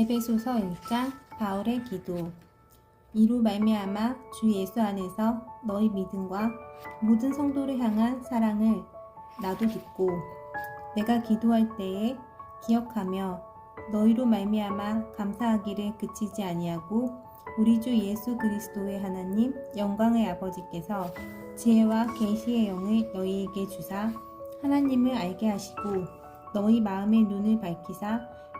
에베소서 1장 바울의 기도. 이로 말미암아 주 예수 안에서 너희 믿음과 모든 성도를 향한 사랑을 나도 듣고 내가 기도할 때에 기억하며 너희로 말미암아 감사하기를 그치지 아니하고 우리 주 예수 그리스도의 하나님 영광의 아버지께서 지혜와 계시의 영을 너희에게 주사 하나님을 알게 하시고 너희 마음의 눈을 밝히사